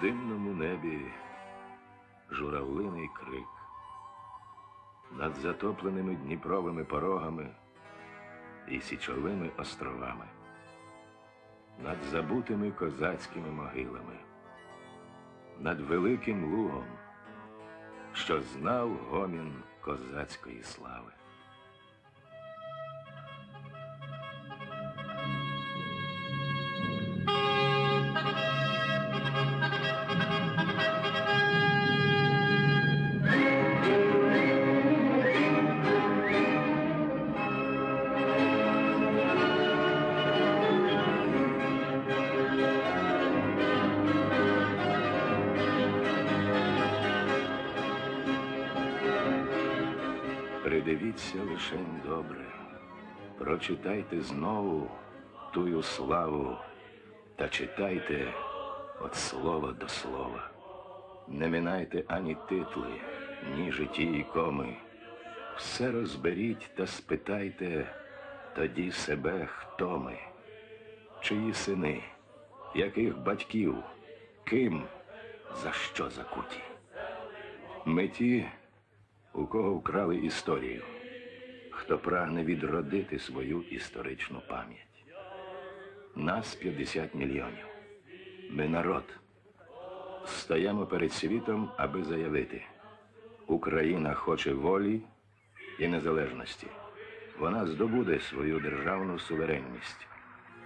димному небі журавлиний крик. Над затопленими Дніпровими порогами і січовими островами, над забутими козацькими могилами, над великим лугом, що знав гомін козацької слави. Придивіться лишень добре, прочитайте знову тую славу та читайте від слова до слова. Не минайте ані титли, ні житті і коми. Все розберіть та спитайте тоді себе, хто ми, чиї сини, яких батьків, ким, за що закуті. Ми ті, у кого вкрали історію, хто прагне відродити свою історичну пам'ять. Нас 50 мільйонів. Ми народ. Стаємо перед світом, аби заявити: Україна хоче волі і незалежності. Вона здобуде свою державну суверенність,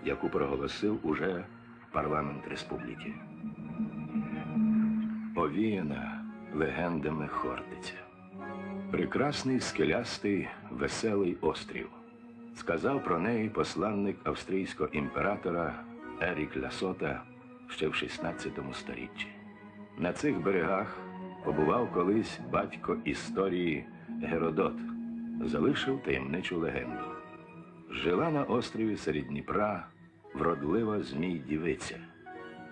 яку проголосив уже парламент республіки. Овіяна легендами Хортиця. Прекрасний скелястий веселий острів. Сказав про неї посланник австрійського імператора Ерік Лясота ще в 16 сторіччі. На цих берегах побував колись батько історії Геродот, залишив таємничу легенду. Жила на острові серед Дніпра вродлива змій дівиця.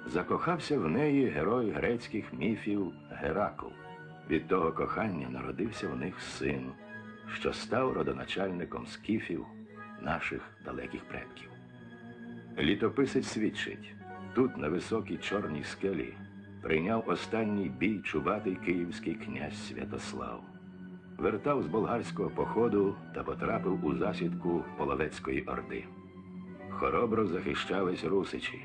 Закохався в неї герой грецьких міфів Геракл. Від того кохання народився в них син, що став родоначальником скіфів наших далеких предків. Літописець свідчить, тут, на високій чорній скелі, прийняв останній бій чубатий київський князь Святослав. Вертав з болгарського походу та потрапив у засідку Половецької орди. Хоробро захищались русичі.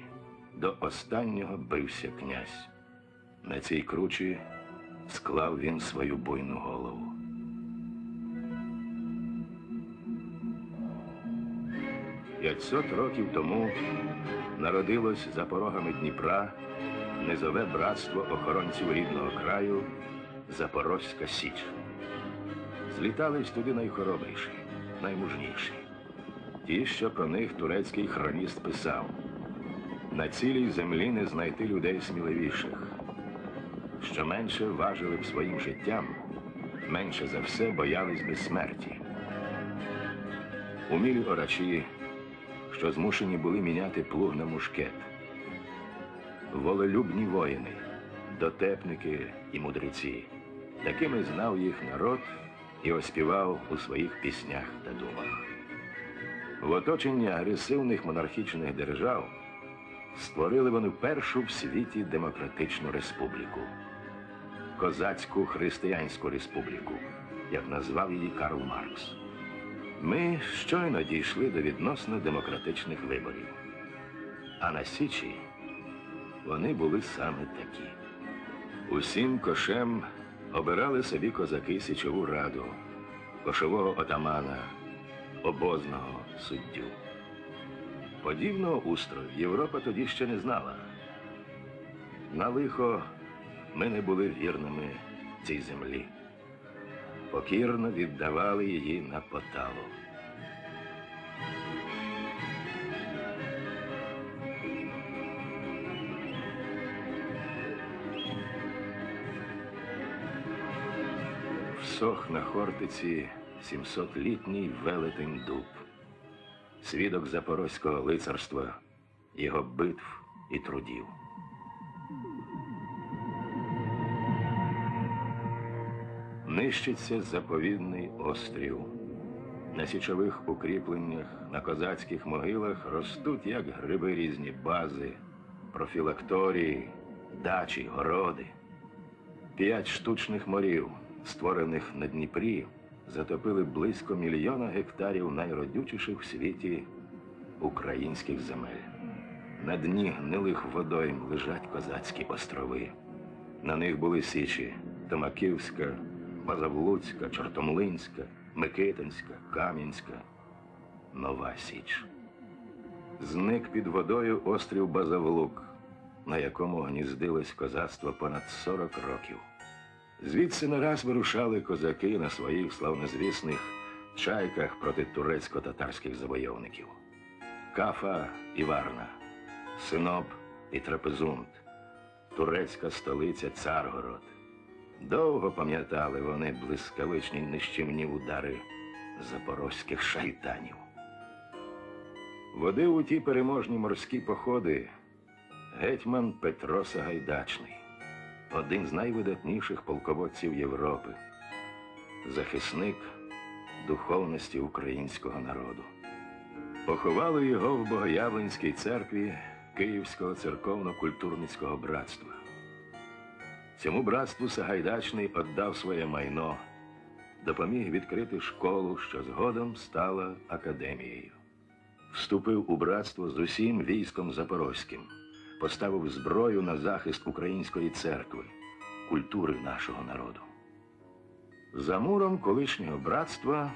До останнього бився князь. На цій кручі склав він свою буйну голову. П'ятсот років тому народилось за порогами Дніпра низове братство охоронців рідного краю Запорозька Січ. Злітались туди найхоробріші, наймужніші. Ті, що про них турецький хроніст писав. На цілій землі не знайти людей сміливіших, що менше важили б своїм життям, менше за все боялись би смерті. Умілі орачі, що змушені були міняти плуг на мушкет, волелюбні воїни, дотепники і мудреці. Такими знав їх народ і оспівав у своїх піснях та думах. В оточенні агресивних монархічних держав створили вони першу в світі демократичну республіку Козацьку християнську республіку, як назвав її Карл Маркс. Ми щойно дійшли до відносно демократичних виборів. А на Січі вони були саме такі. Усім кошем обирали собі козаки січову раду, кошового отамана, обозного суддю. Подібного устрою Європа тоді ще не знала. На лихо ми не були вірними цій землі. Покірно віддавали її на поталу. Всох на Хортиці 700-літній велетень дуб свідок запорозького лицарства, його битв і трудів. Нищиться заповідний острів. На січових укріпленнях, на козацьких могилах ростуть, як гриби різні бази, профілакторії, дачі, городи. П'ять штучних морів, створених на Дніпрі, затопили близько мільйона гектарів найродючіших в світі українських земель. На дні гнилих водойм лежать козацькі острови. На них були січі Томаківська, Базавлуцька, Чортомлинська, Микитинська, Кам'янська, Нова Січ. Зник під водою острів Базавлук, на якому гніздилось козацтво понад 40 років. Звідси не раз вирушали козаки на своїх славнозвісних чайках проти турецько-татарських завойовників. Кафа і Варна, Синоп і Трапезунд, турецька столиця Царгород. Довго пам'ятали вони блискавичні нищівні удари запорозьких шайтанів. Водив у ті переможні морські походи гетьман Петро Сагайдачний, один з найвидатніших полководців Європи, захисник духовності українського народу. Поховали його в Богоявленській церкві Київського церковно-культурницького братства. Цьому братству Сагайдачний віддав своє майно, допоміг відкрити школу, що згодом стала академією. Вступив у братство з усім військом запорозьким, поставив зброю на захист української церкви, культури нашого народу. За муром колишнього братства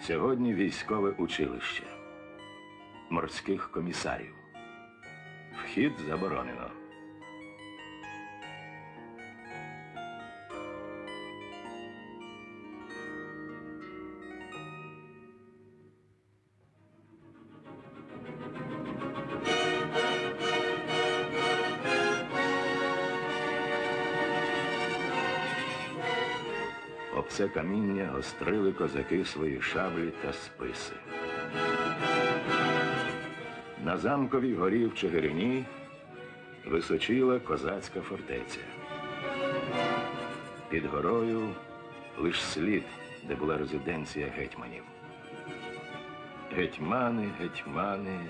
сьогодні військове училище морських комісарів. Вхід заборонено. Це каміння гострили козаки свої шаблі та списи. На замковій горі в Чигирині височила козацька фортеця. Під горою лиш слід, де була резиденція гетьманів. Гетьмани, гетьмани,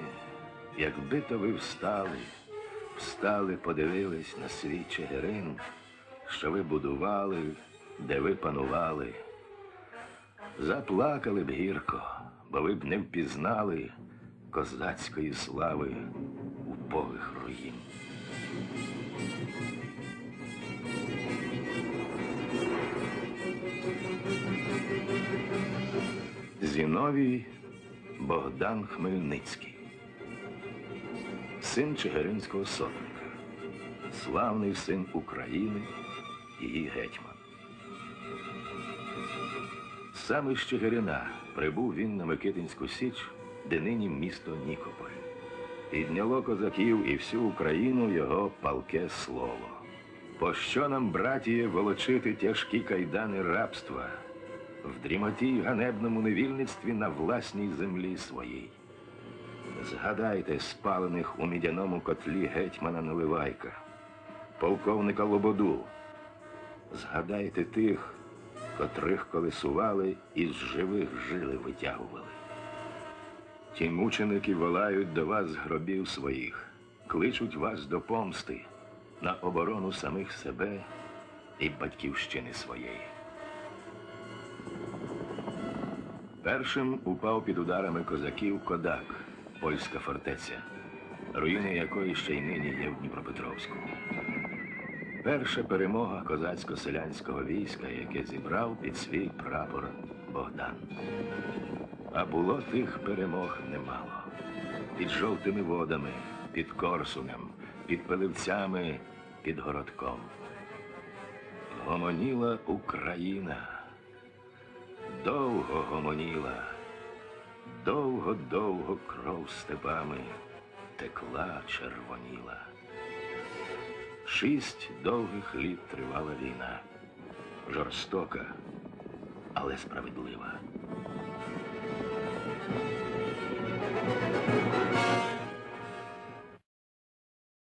якби то ви встали, встали, подивились на свій Чигирин, що ви будували, де ви панували. Заплакали б гірко, бо ви б не впізнали козацької слави убогих руїн. Зіновій Богдан Хмельницький, син Чигиринського сотника, славний син України, її гетьман. Саме з Чигирина прибув він на Микитинську Січ, де нині місто Нікополь. Підняло козаків і всю Україну його палке слово. Пощо нам, братіє, волочити тяжкі кайдани рабства в дрімоті й ганебному невільництві на власній землі своїй? Згадайте спалених у мідяному котлі гетьмана Наливайка, полковника Лободу. Згадайте тих, котрих колесували і з живих жили витягували. Ті мученики волають до вас гробів своїх, кличуть вас до помсти на оборону самих себе і батьківщини своєї. Першим упав під ударами козаків Кодак, польська фортеця, руїни якої ще й нині є в Дніпропетровську. Перша перемога козацько-селянського війська, яке зібрав під свій прапор Богдан. А було тих перемог немало. Під жовтими водами, під Корсунем, під Пиливцями, під городком. Гомоніла Україна. Довго гомоніла, довго-довго кров степами текла, червоніла. Шість довгих літ тривала війна. Жорстока, але справедлива.